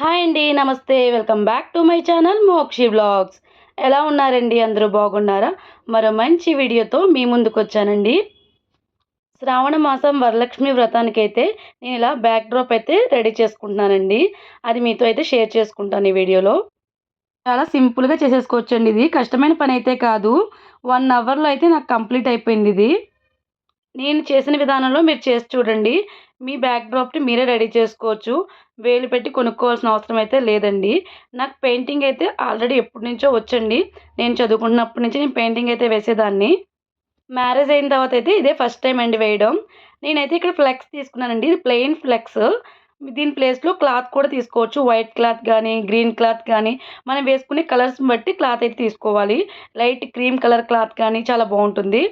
Hi అండి నమస్తే. Welcome back to my channel Mokshi blogs ఎలా ఉన్నారండి? అందరూ బాగున్నారా? మరో మంచి వీడియోతో మీ ముందుకు వచ్చానండి. శ్రావణ మాసం వరలక్ష్మి వ్రతానికైతే నేను ఇలా బ్యాక్ డ్రాప్ అయితే రెడీ చేసుకుంటున్నానండి. అది మీతో అయితే షేర్ చేసుకుంటాను ఈ వీడియోలో. చాలా సింపుల్గా చేసేసుకోవచ్చండి ఇది. కష్టమైన పని అయితే కాదు. వన్ అవర్లో అయితే నాకు కంప్లీట్ అయిపోయింది ఇది. నేను చేసిన విధానంలో మీరు చేసి చూడండి. మీ బ్యాక్ డ్రాప్ని మీరే రెడీ చేసుకోవచ్చు. వేలు పెట్టి కొనుక్కోవాల్సిన అవసరం అయితే లేదండి. నాకు పెయింటింగ్ అయితే ఆల్రెడీ ఎప్పటి నుంచో వచ్చండి. నేను చదువుకున్నప్పటి నుంచి నేను పెయింటింగ్ అయితే వేసేదాన్ని. మ్యారేజ్ అయిన తర్వాత అయితే ఇదే ఫస్ట్ టైం అండి వేయడం. నేనైతే ఇక్కడ ఫ్లెక్స్ తీసుకున్నానండి. ఇది ప్లెయిన్ ఫ్లెక్స్ దీని ప్లేస్లో క్లాత్ కూడా తీసుకోవచ్చు. వైట్ క్లాత్ కానీ గ్రీన్ క్లాత్ కానీ మనం వేసుకునే కలర్స్ని బట్టి క్లాత్ అయితే తీసుకోవాలి. లైట్ క్రీమ్ కలర్ క్లాత్ కానీ చాలా బాగుంటుంది.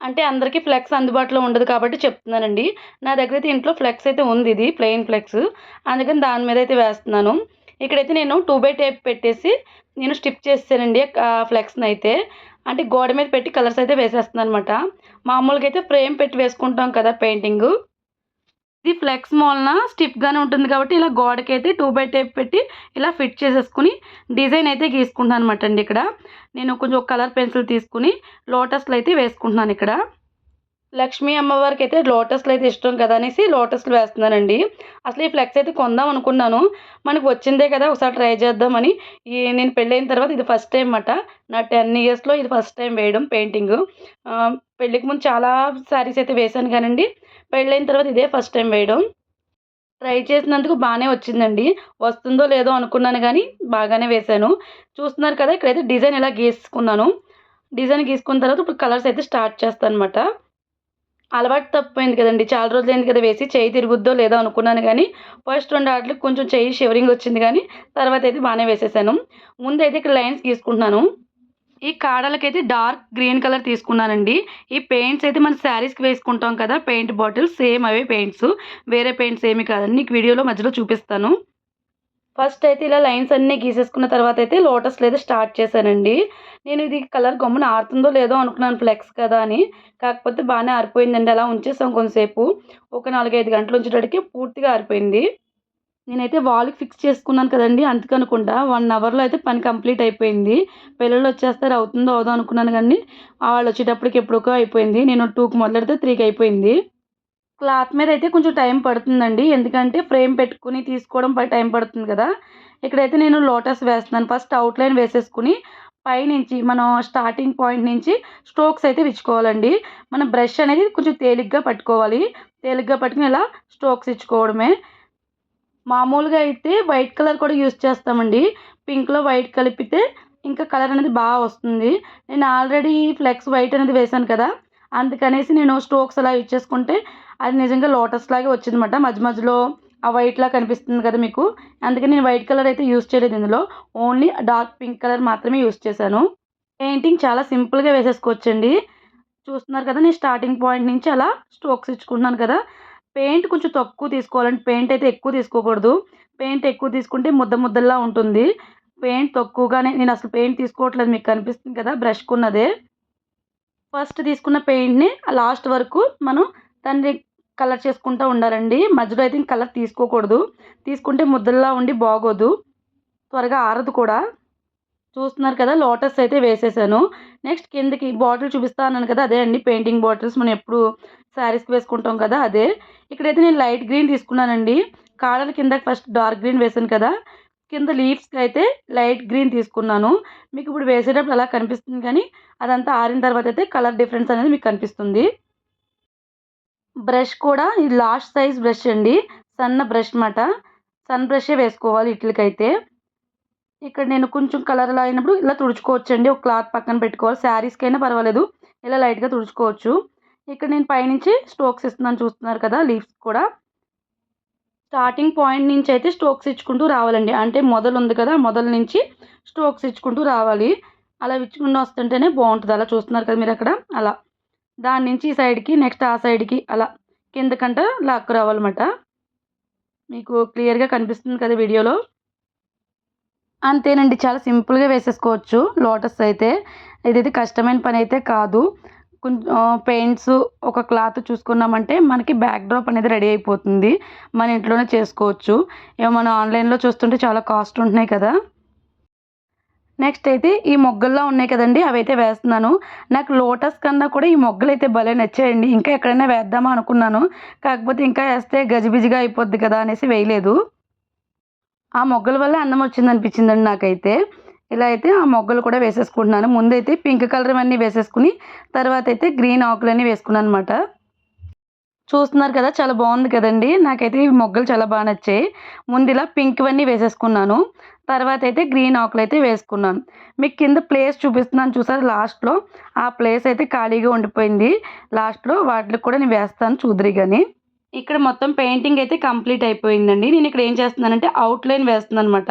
అంటే అందరికీ ఫ్లెక్స్ అందుబాటులో ఉండదు కాబట్టి చెప్తున్నానండి. నా దగ్గర అయితే ఇంట్లో ఫ్లెక్స్ అయితే ఉంది ఇది ప్లెయిన్ ఫ్లెక్స్ అందుకని దాని మీద అయితే వేస్తున్నాను. ఇక్కడైతే నేను టూ బై టేప్ పెట్టేసి నేను స్టిప్ చేసానండి ఆ ఫ్లెక్స్ని అయితే. అంటే గోడ మీద పెట్టి కలర్స్ అయితే వేసేస్తున్నాను అనమాట మామూలుగా అయితే ఫ్రేమ్ పెట్టి వేసుకుంటాం కదా పెయింటింగ్ ఇది ఫ్లెక్స్ మూలన స్టిప్గానే ఉంటుంది కాబట్టి ఇలా గోడకి అయితే టూ బై టేప్ పెట్టి ఇలా ఫిట్ చేసేసుకుని డిజైన్ అయితే గీసుకుంటున్నాను అనమాట అండి ఇక్కడ. నేను కొంచెం కలర్ పెన్సిల్ తీసుకుని లోటస్లు అయితే వేసుకుంటున్నాను ఇక్కడ. లక్ష్మీ అమ్మవారికి అయితే లోటస్లు అయితే ఇష్టం కదా అనేసి లోటస్లు వేస్తున్నానండి. అసలు ఈ ఫ్లెక్స్ అయితే కొందాం అనుకున్నాను. మనకు వచ్చిందే కదా ఒకసారి ట్రై చేద్దామని. ఈ నేను పెళ్ళైన తర్వాత ఇది ఫస్ట్ టైం అన్నమాట నా టెన్ ఇయర్స్లో ఇది ఫస్ట్ టైం వేయడం పెయింటింగ్. పెళ్ళికి ముందు చాలా శారీస్ అయితే వేశాను కానండి. పెళ్ళైన తర్వాత ఇదే ఫస్ట్ టైం వేయడం. ట్రై చేసినందుకు బాగానే వచ్చిందండి. వస్తుందో లేదో అనుకున్నాను కానీ బాగానే వేశాను. చూస్తున్నారు కదా ఇక్కడైతే డిజైన్ ఇలా గీసుకున్నాను. డిజైన్ గీసుకున్న తర్వాత ఇప్పుడు కలర్స్ అయితే స్టార్ట్ చేస్తాను అనమాట అలవాటు తప్పిపోయింది కదండి. చాలా రోజులు అయింది కదా వేసి చేయి తిరుగుద్దో లేదో అనుకున్నాను కానీ ఫస్ట్ రెండు ఆటలకు కొంచెం చెయ్యి షివరింగ్ వచ్చింది కానీ తర్వాత అయితే బాగానే వేసేసాను. ముందు అయితే ఇక్కడ లైన్స్ గీసుకుంటున్నాను ఈ కాడలకైతే డార్క్ గ్రీన్ కలర్ తీసుకున్నానండి. ఈ పెయింట్స్ అయితే మన శారీస్కి వేసుకుంటాం కదా పెయింట్ బాటిల్స్ సేమ్ అవే పెయింట్స్. వేరే పెయింట్స్ ఏమి కాదండి. నీకు వీడియోలో మధ్యలో చూపిస్తాను. ఫస్ట్ అయితే ఇలా లైన్స్ అన్నీ గీసేసుకున్న తర్వాత అయితే లోటస్ లేదా స్టార్ట్ చేశానండి. నేను ఇది కలర్ గమ్మున ఆరుతుందో లేదో అనుకున్నాను ఫ్లెక్స్ కదా అని. కాకపోతే బాగానే ఆరిపోయిందండి. అలా ఉంచేసాం కొంతసేపు. ఒక నాలుగైదు గంటలు ఉంచేటడికి పూర్తిగా ఆరిపోయింది. నేనైతే వాల్కి ఫిక్స్ చేసుకున్నాను కదండి. అందుకనుకుంటా వన్ అవర్లో అయితే పని కంప్లీట్ అయిపోయింది. పిల్లలు వచ్చేస్తారు అవుతుందో అవుదో అనుకున్నాను కానీ వాళ్ళు వచ్చేటప్పటికి ఎప్పుడుకో అయిపోయింది. నేను టూకి మొదలెడితే త్రీకి అయిపోయింది. క్లాత్ మీద అయితే కొంచెం టైం పడుతుందండి. ఎందుకంటే ఫ్రేమ్ పెట్టుకుని తీసుకోవడం టైం పడుతుంది కదా. ఇక్కడైతే నేను లోటస్ వేస్తున్నాను. ఫస్ట్ అవుట్లైన్ వేసేసుకుని పైనుంచి మనం స్టార్టింగ్ పాయింట్ నుంచి స్ట్రోక్స్ అయితే ఇచ్చుకోవాలండి మన బ్రష్ అనేది కొంచెం తేలిగ్గా పట్టుకోవాలి. తేలిగ్గా పట్టుకుని ఇలా స్ట్రోక్స్ ఇచ్చుకోవడమే. మామూలుగా అయితే వైట్ కలర్ కూడా యూస్ చేస్తామండి. పింక్లో వైట్ కలిపితే ఇంకా కలర్ అనేది బాగా వస్తుంది. నేను ఆల్రెడీ ఫ్లెక్స్ వైట్ అనేది వేశాను కదా. అందుకనేసి నేను స్ట్రోక్స్ అలా ఇచ్చేసుకుంటే అది నిజంగా లోటస్ లాగే వచ్చిందన్నమాట. మధ్య మధ్యలో ఆ వైట్లా కనిపిస్తుంది కదా మీకు. అందుకే నేను వైట్ కలర్ అయితే యూస్ చేయలేదు ఇందులో. ఓన్లీ డార్క్ పింక్ కలర్ మాత్రమే యూస్ చేశాను. పెయింటింగ్ చాలా సింపుల్గా వేసేసుకోవచ్చండి. చూస్తున్నారు కదా నేను స్టార్టింగ్ పాయింట్ నుంచి అలా స్ట్రోక్స్ ఇచ్చుకుంటున్నాను కదా. పెయింట్ కొంచెం తక్కువ తీసుకోవాలండి. పెయింట్ అయితే ఎక్కువ తీసుకోకూడదు. పెయింట్ ఎక్కువ తీసుకుంటే ముద్ద ముద్దల్లా ఉంటుంది. పెయింట్ తక్కువగానే నేను అసలు పెయింట్ తీసుకోవట్లేదు. మీకు కనిపిస్తుంది కదా బ్రష్కున్నదే. ఫస్ట్ తీసుకున్న పెయింట్ని లాస్ట్ వరకు మనం దాన్ని కలర్ చేసుకుంటూ ఉండాలండి. మధ్యలో అయితే కలర్ తీసుకోకూడదు. తీసుకుంటే ముద్దల్లా ఉండి బాగోదు. త్వరగా ఆరదు కూడా. చూస్తున్నారు కదా లోటస్ అయితే వేసేసాను. నెక్స్ట్ కిందకి బాటిల్ చూపిస్తా అన్నాను కదా అదే అండి పెయింటింగ్ బాటిల్స్. మనం ఎప్పుడు శారీస్కి వేసుకుంటాం కదా అదే. ఇక్కడైతే నేను లైట్ గ్రీన్ తీసుకున్నానండి. కాడల కింద ఫస్ట్ డార్క్ గ్రీన్ వేసాను కదా కింద లీవ్స్కి అయితే లైట్ గ్రీన్ తీసుకున్నాను. మీకు ఇప్పుడు వేసేటప్పుడు అలా కనిపిస్తుంది కానీ అదంతా ఆరిన తర్వాత అయితే కలర్ డిఫరెన్స్ అనేది మీకు కనిపిస్తుంది. బ్రష్ కూడా ఇది లాస్ట్ సైజ్ బ్రష్ అండి. సన్న బ్రష్ మాట. సన్ బ్రషే వేసుకోవాలి ఇట్లకైతే ఇక్కడ నేను కొంచెం కలర్ అలా అయినప్పుడు ఇలా తుడుచుకోవచ్చు అండి ఒక క్లాత్ పక్కన పెట్టుకోవాలి. శారీస్కైనా అయినా పర్వాలేదు. ఇలా లైట్గా తుడుచుకోవచ్చు. ఇక్కడ నేను పైనుంచి స్టోక్స్ ఇస్తున్నాను చూస్తున్నారు కదా లీవ్స్ కూడా. స్టార్టింగ్ పాయింట్ నుంచి అయితే స్ట్రోక్స్ ఇచ్చుకుంటూ రావాలండి. అంటే మొదలు ఉంది కదా మొదల నుంచి స్ట్రోక్స్ ఇచ్చుకుంటూ రావాలి. అలా ఇచ్చుకుంటూ వస్తుంటేనే బాగుంటుంది. అలా చూస్తున్నారు కదా మీరు అక్కడ అలా. దాని నుంచి ఈ సైడ్కి నెక్స్ట్ ఆ సైడ్కి అలా కిందకంట లాక్కు రావాలన్నమాట. మీకు క్లియర్గా కనిపిస్తుంది కదా వీడియోలో. అంతేనండి చాలా సింపుల్గా వేసేసుకోవచ్చు లోటస్ అయితే. ఇదైతే కష్టమైన పని అయితే కాదు. కొంచెం పెయింట్స్ ఒక క్లాత్ చూసుకున్నామంటే మనకి బ్యాక్ డ్రాప్ అనేది రెడీ అయిపోతుంది. మన ఇంట్లోనే చేసుకోవచ్చు. ఏమో మనం ఆన్లైన్లో చూస్తుంటే చాలా కాస్ట్ ఉంటున్నాయి కదా. నెక్స్ట్ అయితే ఈ మొగ్గల్లో ఉన్నాయి కదండి అవి అయితే వేస్తున్నాను. నాకు లోటస్ కన్నా కూడా ఈ మొగ్గలు అయితే భలే నచ్చాయండి. ఇంకా ఎక్కడైనా వేద్దామా అనుకున్నాను. కాకపోతే ఇంకా వేస్తే గజిబిజిగా అయిపోద్ది కదా అనేసి వేయలేదు. ఆ మొగ్గల వల్ల అందం వచ్చింది అనిపించిందండి నాకైతే. ఇలా అయితే ఆ మొగ్గలు కూడా వేసేసుకుంటున్నాను. ముందైతే పింక్ కలర్ అన్నీ వేసేసుకుని తర్వాత అయితే గ్రీన్ ఆకులన్నీ వేసుకున్నాను అనమాట చూస్తున్నారు కదా చాలా బాగుంది కదండి. నాకైతే ఈ మొగ్గలు చాలా బాగా నచ్చాయి. ముందు ఇలా పింక్ అన్నీ వేసేసుకున్నాను. తర్వాత అయితే గ్రీన్ ఆకులు అయితే వేసుకున్నాను. మీకు కింద ప్లేస్ చూపిస్తున్నాను చూసారు లాస్ట్లో? ఆ ప్లేస్ అయితే ఖాళీగా ఉండిపోయింది. లాస్ట్లో వాటికి కూడా నేను వేస్తాను చూద్దరి కానీ ఇక్కడ మొత్తం పెయింటింగ్ అయితే కంప్లీట్ అయిపోయిందండి. నేను ఇక్కడ ఏం చేస్తున్నానంటే అవుట్లైన్ వేస్తున్నాను అనమాట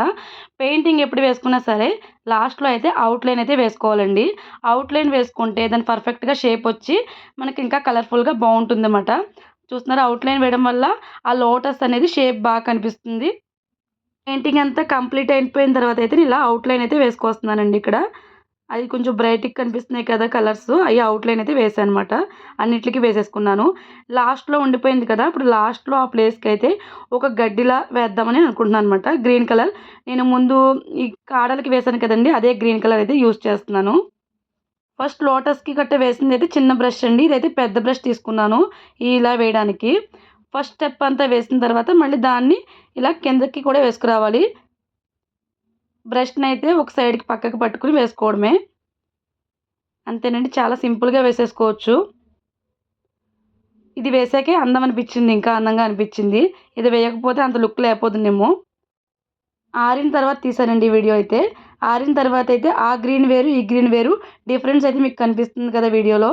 పెయింటింగ్ ఎప్పుడు వేసుకున్నా సరే లాస్ట్లో అయితే అవుట్లైన్ అయితే వేసుకోవాలండి. అవుట్లైన్ వేసుకుంటే దాని పర్ఫెక్ట్గా షేప్ వచ్చి మనకి ఇంకా కలర్ఫుల్గా బాగుంటుంది చూస్తున్నారు చూస్తున్నారా అవుట్లైన్ వేయడం వల్ల ఆ లోటస్ అనేది షేప్ బాగా కనిపిస్తుంది. పెయింటింగ్ అంతా కంప్లీట్ అయిపోయిన తర్వాత అయితే ఇలా అవుట్లైన్ అయితే వేసుకొస్తున్నానండి ఇక్కడ. అది కొంచెం బ్రైట్కి కనిపిస్తున్నాయి కదా కలర్స్ అవి అవుట్లైన్ అయితే వేసాను అనమాట అన్నిటికీ వేసేసుకున్నాను. లాస్ట్లో ఉండిపోయింది కదా ఇప్పుడు లాస్ట్లో ఆ ప్లేస్కి అయితే ఒక గడ్డిలా వేద్దామని అనుకుంటున్నాను అనమాట గ్రీన్ కలర్ నేను ముందు ఈ కాడలకి వేసాను కదండి అదే గ్రీన్ కలర్ అయితే యూస్ చేస్తున్నాను. ఫస్ట్ లోటస్కి గట్ట వేసింది అయితే చిన్న బ్రష్ అండి. ఇదైతే పెద్ద బ్రష్ తీసుకున్నాను ఇలా వేయడానికి. ఫస్ట్ స్టెప్ అంతా వేసిన తర్వాత మళ్ళీ దాన్ని ఇలా కిందకి కూడా వేసుకురావాలి. బ్రష్ని అయితే ఒక సైడ్కి పక్కకి పట్టుకుని వేసుకోవడమే. అంతేనండి చాలా సింపుల్గా వేసేసుకోవచ్చు. ఇది వేసాకే అందం అనిపించింది ఇంకా అందంగా అనిపించింది. ఇది వేయకపోతే అంత లుక్ లేకపోతుందేమో. ఆరిన తర్వాత తీసానండి ఈ వీడియో అయితే. ఆరిన తర్వాత అయితే ఆ గ్రీన్ వేరు ఈ గ్రీన్ వేరు డిఫరెన్స్ అయితే మీకు కనిపిస్తుంది కదా వీడియోలో.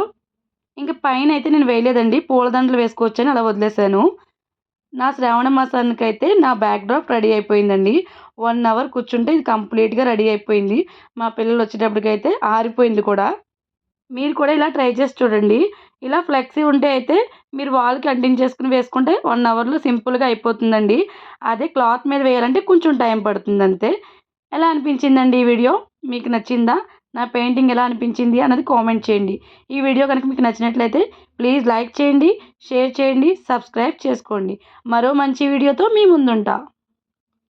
ఇంకా పైన అయితే నేను వేయలేదండి పూలదండలు వేసుకోవచ్చని అలా వదిలేసాను. నా శ్రావణ మాసానికి అయితే నా బ్యాక్ డ్రాప్ రెడీ అయిపోయిందండి. వన్ అవర్ కూర్చుంటే ఇది కంప్లీట్గా రెడీ అయిపోయింది. మా పిల్లలు వచ్చేటప్పటికైతే ఆరిపోయింది కూడా. మీరు కూడా ఇలా ట్రై చేసి చూడండి. ఇలా ఫ్లెక్సీ ఉంటే అయితే మీరు వాల్కి అంటించేసుకుని వేసుకుంటే వన్ అవర్లో సింపుల్గా అయిపోతుందండి. అదే క్లాత్ మీద వేయాలంటే కొంచెం టైం పడుతుంది అంతే ఎలా అనిపించిందండి ఈ వీడియో? మీకు నచ్చిందా? నా పెయింటింగ్ ఎలా అనిపించింది అన్నది కామెంట్ చేయండి. ఈ వీడియో కనుక మీకు నచ్చినట్లయితే ప్లీజ్ లైక్ చేయండి షేర్ చేయండి సబ్స్క్రైబ్ చేసుకోండి. మరో మంచి వీడియోతో మీ ముందుంటా.